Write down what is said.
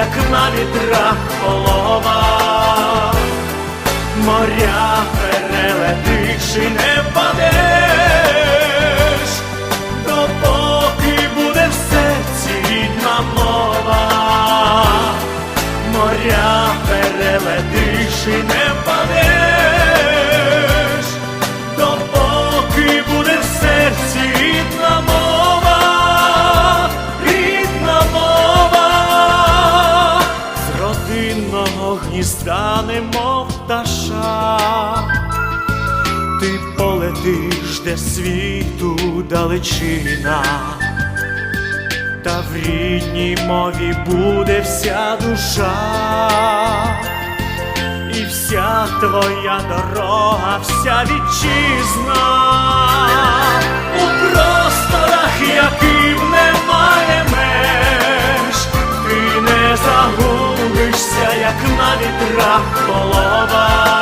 як на вітрах полова, моря перелетиш і не падеш, допоки буде в серці рідна мова, моря перелетиш і не впадеш, родинного гнізда, пташа, ти полетиш, де світу далечина, та в рідній мові буде вся душа. І вся твоя дорога, вся вітчизна. У як на вітрах полова,